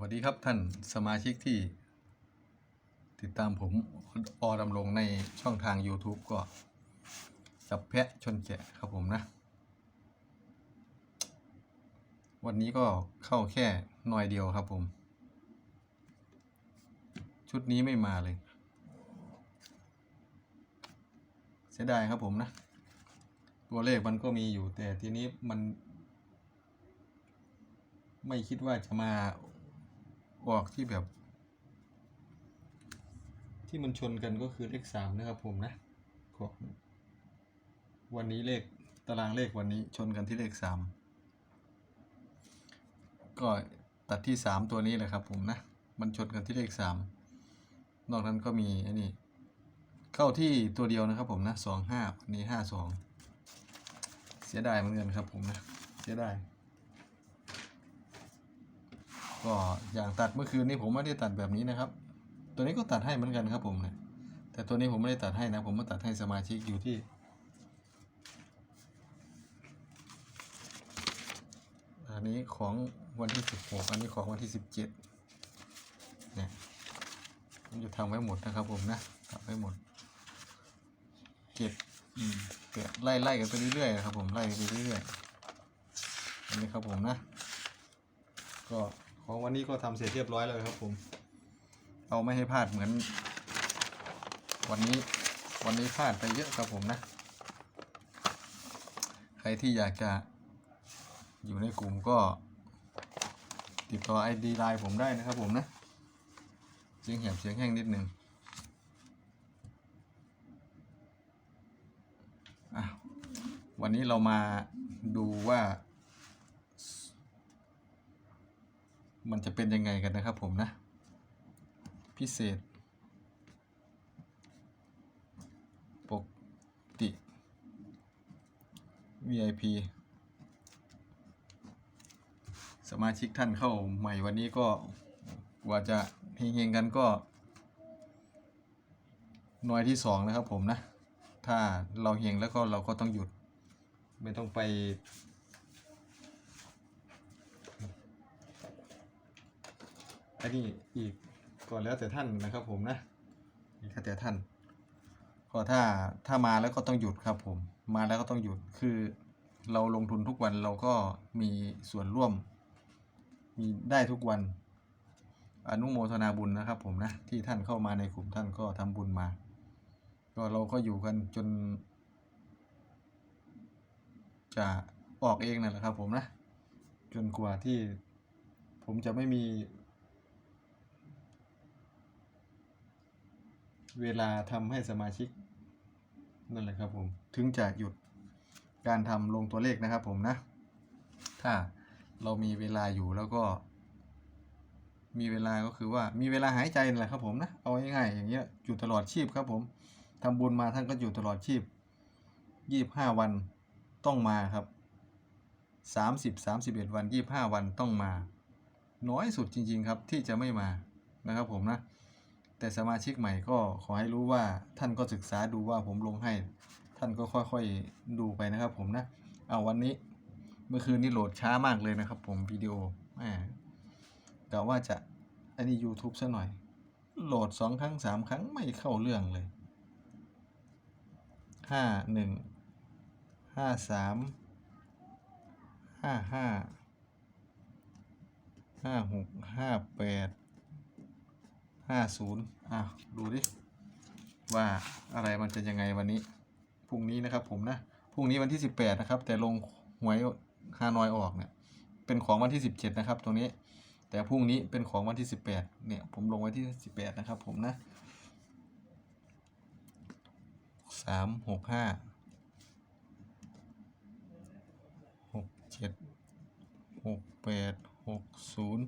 วัสดีครับท่านสมาชิกที่ ติดตามผมอดำรงในช่องทาง YouTube ก็จับแพะชนแกะครับผมนะ วันนี้ก็เข้าแค่หน่อยเดียวครับผม ชุดนี้ไม่มาเลย เสียดายครับผมนะ ตัวเลขมันก็มีอยู่แต่ทีนี้มันไม่คิดว่าจะมา ออกที่แบบ ที่มันชนกันก็คือเลขสามนะครับผมนะของวันนี้เลขตารางเลขวันนี้ชนกันที่เลขสามก็ตัดที่สามตัวนี้เลยครับผมนะ มันชนกันที่เลขสามนอกนั้นก็มีอันนี้เข้าที่ตัวเดียวนะครับผมนะสองห้าวันนี้ห้าสองเสียดายเหมือนกันครับผมนะ เสียดาย ก็อย่างตัดเมื่อคืนนี้ผมไม่ได้ตัดแบบนี้นะครับ ตัวนี้ก็ตัดให้เหมือนกันครับผมเนี่ยแต่ตัวนี้ผมไม่ได้ตัดให้นะ ผมมาตัดให้สมาชิกอยู่ที่อันนี้ของวันที่สิบหกอันนี้ของวันที่สิบเจ็ดเนี่ยผมจะทำไว้หมดนะครับผมนะทำไว้หมดเจ็ดอืมแปดไล่ไล่กันไปเรื่อยๆนะครับผมไล่ไปเรื่อยๆอันนี้ครับผมนะ ก็ ของวันนี้ก็ทำเสร็จเรียบร้อยแล้วครับผมเอาไม่ให้พลาดเหมือน วันนี้วันนี้พลาดไปเยอะครับผมนะ ใครที่อยากจะอยู่ในกลุ่มก็ ติดต่อ ID ไลน์ผมได้นะครับผมนะเสียงแหบเสียงแห้งนิดนึงอะวันนี้เรามาดูว่า มันจะเป็นยังไงกันนะครับผมนะ พิเศษ ปกติ VIP สมาชิกท่านเข้าใหม่วันนี้ก็กว่าจะเฮงๆกันก็หน่วยที่สองนะครับผมนะ ถ้าเราเฮงแล้วก็เราก็ต้องหยุด ไม่ต้องไป อันนี้อีกก็แล้วแต่ท่านนะครับผมนะแล้วแต่ท่านก็ถ้าถ้ามาแล้วก็ต้องหยุดครับผม มาแล้วก็ต้องหยุดคือเราลงทุนทุกวันเราก็มีส่วนร่วม มีได้ทุกวัน อนุโมทนาบุญนะครับผมนะ ที่ท่านเข้ามาในกลุ่มท่านก็ทำบุญมา ก็เราก็อยู่กันจน จะออกเองนั่นแหละครับผมนะ จนกว่าที่ผมจะไม่มี เวลาทำให้สมาชิกนั่นแหละครับผมถึงจะหยุดการทำลงตัวเลขนะครับผมนะ ถ้าเรามีเวลาอยู่แล้วก็ มีเวลาก็คือว่ามีเวลาหายใจนั่นแหละครับผมนะเอาง่ายๆอย่างเงี้ยอยู่ตลอดชีพครับผมทำบุญมาท่านก็อยู่ตลอดชีพยี่บห้าวันต้องมาครับสามสิบสามสิบเอ็ดวันยี่บห้าวันต้องมา น้อยสุดจริง ๆ ครับที่จะไม่มานะครับผมนะ แต่สมาชิกใหม่ก็ขอให้รู้ว่าท่านก็ศึกษาดูว่าผมลงให้ ท่านก็ค่อยๆดูไปนะครับ ผมนะ เอาวันนี้เมื่อคืนนี้โหลดช้ามากเลยนะครับ ผมวิดีโอแหมกะว่าจะอันนี้ YouTube ซะหน่อย โหลดสองครั้งสามครั้งไม่เข้าเรื่องเลยห้าหนึ่งห้าสามห้าห้าห้าหกห้าแปด ห้าศูนย์อะดูดิ ว่าอะไรมันจะยังไงวันนี้ พรุ่งนี้นะครับผมนะ พรุ่งนี้วันที่สิบแปดนะครับ แต่ลงหวยฮานอยออกเนี่ย เป็นของวันที่สิบเจ็ดนะครับ ตรงนี้ แต่พรุ่งนี้เป็นของวันที่สิบแปดเนี่ย ผมลงไว้ที่สิบแปดนะครับผมนะสามหกห้าหกเจ็ดหกแปดหกศูนย์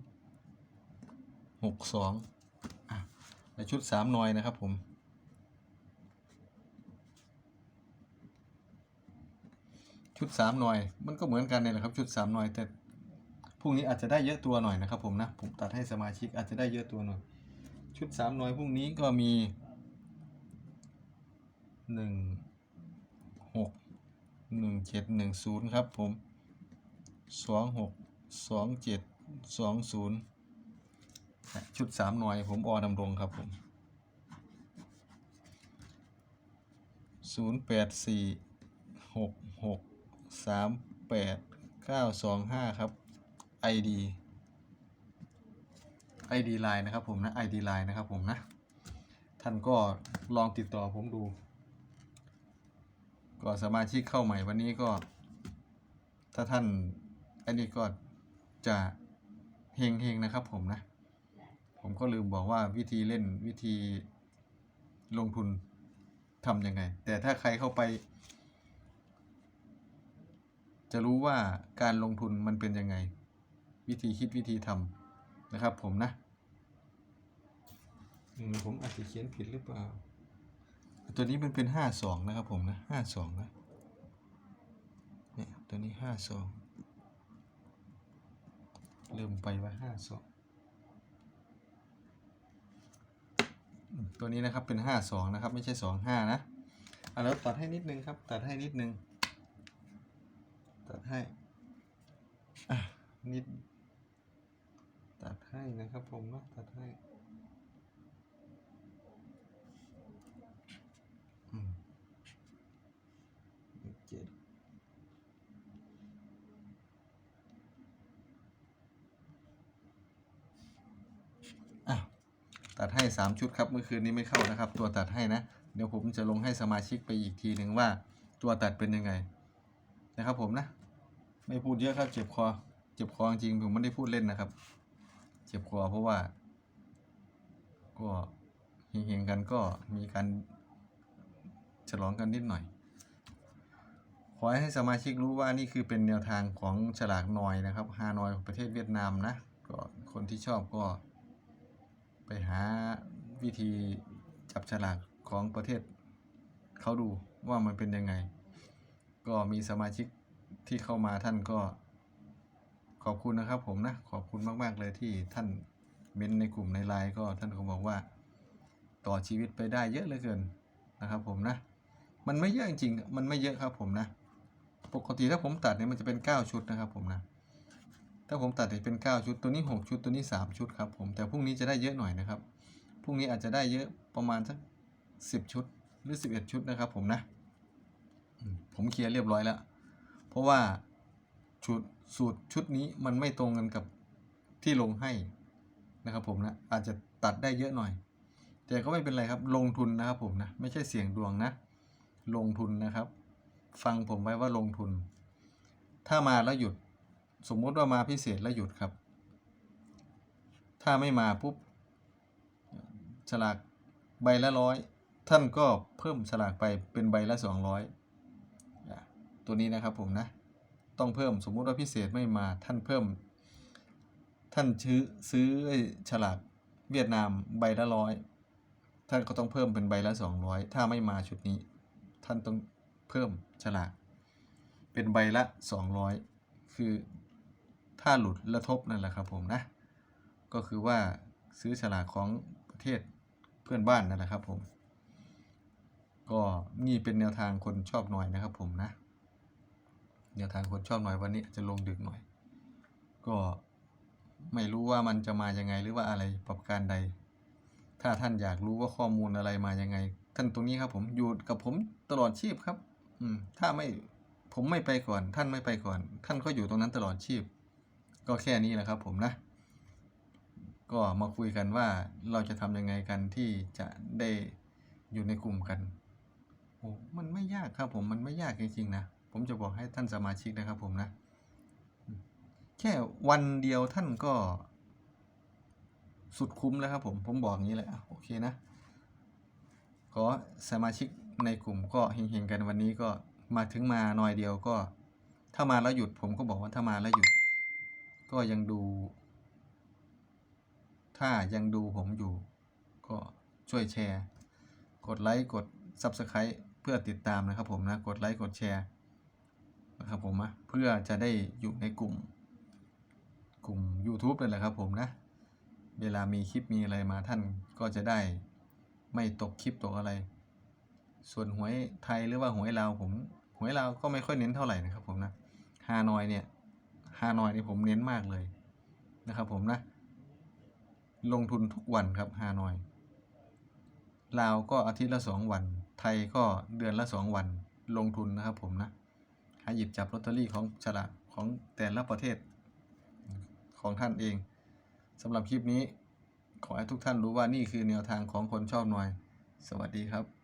หกสอง ในชุดสามหน่วยนะครับผมชุดสามหน่วยมันก็เหมือนกันเนี่ยแหละครับชุดสามหน่วยแต่พรุ่งนี้อาจจะได้เยอะตัวหน่อยนะครับผมนะผมตัดให้สมาชิกอาจจะได้เยอะตัวหน่อย ชุดสามหน่วยพรุ่งนี้ก็มีหนึ่งหกหนึ่งเจ็ดหนึ่งศูนย์ครับผมสองหกสองเจ็ดสองศูนย์ ชุดสามหน่วย ผมออดำรงครับผมศูนย์แปดสี่หกหกสามแปดเก้าสองห้าครับ ID ID Line นะครับผมนะ ID Line นะครับผมนะ ท่านก็ลองติดต่อผมดู ก็สมาชิกเข้าใหม่วันนี้ก็ ถ้าท่านอันนี้ก็จะเฮงเฮงๆนะครับผมนะ ผมก็ลืมบอกว่าวิธีเล่นวิธีลงทุนทำยังไง แต่ถ้าใครเข้าไป จะรู้ว่าการลงทุนมันเป็นยังไง วิธีคิดวิธีทำนะครับ ผมนะอืมผมอาจจะเขียนผิดหรือเปล่า ตัวนี้มันเป็นห้าสองนะครับผมนะห้าสองนะเนี่ยตัวนี้ห้าสองเริ่มไปว่าห้าสอง ตัวนี้นะครับเป็นห้าสองนะครับ ไม่ใช่สองห้านะอะแล้วตัดให้นิดนึงครับ ตัดให้นิดนึง ตัดให้อะนิด ตัดให้นะครับผมนะตัดให้อืมเจ็ดอะ ตัดให้สามชุดครับเมื่อคืนนี้ไม่เข้านะครับ ตัวตัดให้นะ เดี๋ยวผมจะลงให้สมาชิกไปอีกทีหนึ่งว่า ตัวตัดเป็นยังไง นะครับผมนะ ไม่พูดเยอะครับ เจ็บคอ เจ็บคอจริงผมไม่ได้พูดเล่นนะครับ เจ็บคอเพราะว่า ก็เฮงๆกันก็มีการฉลองกันนิดหน่อย ขอให้สมาชิกรู้ว่านี่คือเป็นแนวทางของฉลากนอยนะครับฮานอยของประเทศเวียดนามนะก็คนที่ชอบก็ ไปหาวิธีจับฉลากของประเทศเขาดูว่ามันเป็นยังไง ก็มีสมาชิกที่เข้ามาท่านก็ ขอบคุณนะครับผมนะ ขอบคุณมาก ๆ เลยที่ท่านเม้นในกลุ่มในไลน์ก็ท่านก็บอกว่า ต่อชีวิตไปได้เยอะเหลือเกินนะครับ ผมนะ มันไม่เยอะจริงๆมันไม่เยอะครับผมนะ ปกติถ้าผมตัดเนี่ยมันจะเป็น 9 ชุดนะครับผมนะ ถ้าผมตัดเนี่ยเป็น 9 ชุด ตัวนี้ 6 ชุด ตัวนี้ 3 ชุดครับผม แต่พรุ่งนี้จะได้เยอะหน่อยนะครับ พรุ่งนี้อาจจะได้เยอะประมาณสัก 10 ชุด หรือ 11 ชุดนะครับผมนะ ผมเคลียร์เรียบร้อยแล้ว เพราะว่าชุดสูตรชุดนี้มันไม่ตรงกันกับที่ลงให้นะครับผมนะ อาจจะตัดได้เยอะหน่อย แต่ก็ไม่เป็นไรครับ ลงทุนนะครับผมนะ ไม่ใช่เสี่ยงดวงนะ ลงทุนนะครับ ฟังผมไว้ว่าลงทุน ถ้ามาแล้วหยุด สมมุติว่ามาพิเศษแล้วหยุดครับ ถ้าไม่มาปุ๊บฉลากใบละร้อยท่านก็เพิ่มฉลากไปเป็นใบละสองร้อยตัวนี้นะครับผมนะ ต้องเพิ่มสมมุติว่าพิเศษไม่มาท่านเพิ่ม ท่านซื้อซื้อฉลากเวียดนามใบละร้อยท่านก็ต้องเพิ่มเป็นใบละสองร้อยถ้าไม่มาชุดนี้ ท่านต้องเพิ่มฉลากเป็นใบละสองร้อยคือ ถ้าหลุดและทบนั่นแหละครับผมนะ ก็คือว่าซื้อฉลากของประเทศเพื่อนบ้านนั่นแหละครับผม ก็นี่เป็นแนวทางคนชอบหน่อยนะครับผมนะ แนวทางคนชอบหน่อยวันนี้อาจจะลงดึกหน่อย ก็ไม่รู้ว่ามันจะมายังไงหรือว่าอะไรประการใด ถ้าท่านอยากรู้ว่าข้อมูลอะไรมายังไง ท่านตรงนี้ครับผมอยู่กับผมตลอดชีพครับ อืมถ้าไม่ผมไม่ไปก่อน ท่านไม่ไปก่อน ท่านก็อยู่ตรงนั้นตลอดชีพ ก็แค่นี้แหละครับผมนะ ก็มาคุยกันว่าเราจะทำยังไงกันที่จะได้อยู่ในกลุ่มกันโอ้มันไม่ยากครับผมมันไม่ยากจริงๆนะ ผมจะบอกให้ท่านสมาชิกนะครับผมนะ แค่วันเดียวท่านก็ สุดคุ้มแล้วครับผม ผมบอกอย่างนี้เลยอะโอเคนะ ขอสมาชิกในกลุ่มก็เฮงๆกันวันนี้ก็มาถึงมาหน่อยเดียวก็ ถ้ามาแล้วหยุดผมก็บอกว่าถ้ามาแล้วหยุด ก็ยังดู ถ้ายังดูผมอยู่ ก็ช่วยแชร์ กดไลค์ กด Subscribe เพื่อติดตามนะครับผมนะ กดไลค์ กดแชร์นะครับผมนะเพื่อจะได้อยู่ในกลุ่ม กลุ่ม YouTube นั่นแหละครับผมนะ เวลามีคลิปมีอะไรมาท่านก็จะได้ไม่ตกคลิปตกอะไร ส่วนหวยไทยหรือว่าหวยลาวผมหวยลาวก็ไม่ค่อยเน้นเท่าไหร่นะครับผมนะฮานอยเนี่ย ฮานอยนี่ผมเน้นมากเลยนะครับผมนะ ลงทุนทุกวันครับฮานอย ลาวก็อาทิตย์ละสองวัน ไทยก็เดือนละสองวัน ลงทุนนะครับผมนะหาหยิบจับลอตเตอรี่ของฉลากของแต่ละประเทศของท่านเองสำหรับคลิปนี้ขอให้ทุกท่านรู้ว่านี่คือแนวทางของคนชอบหน่อย สวัสดีครับ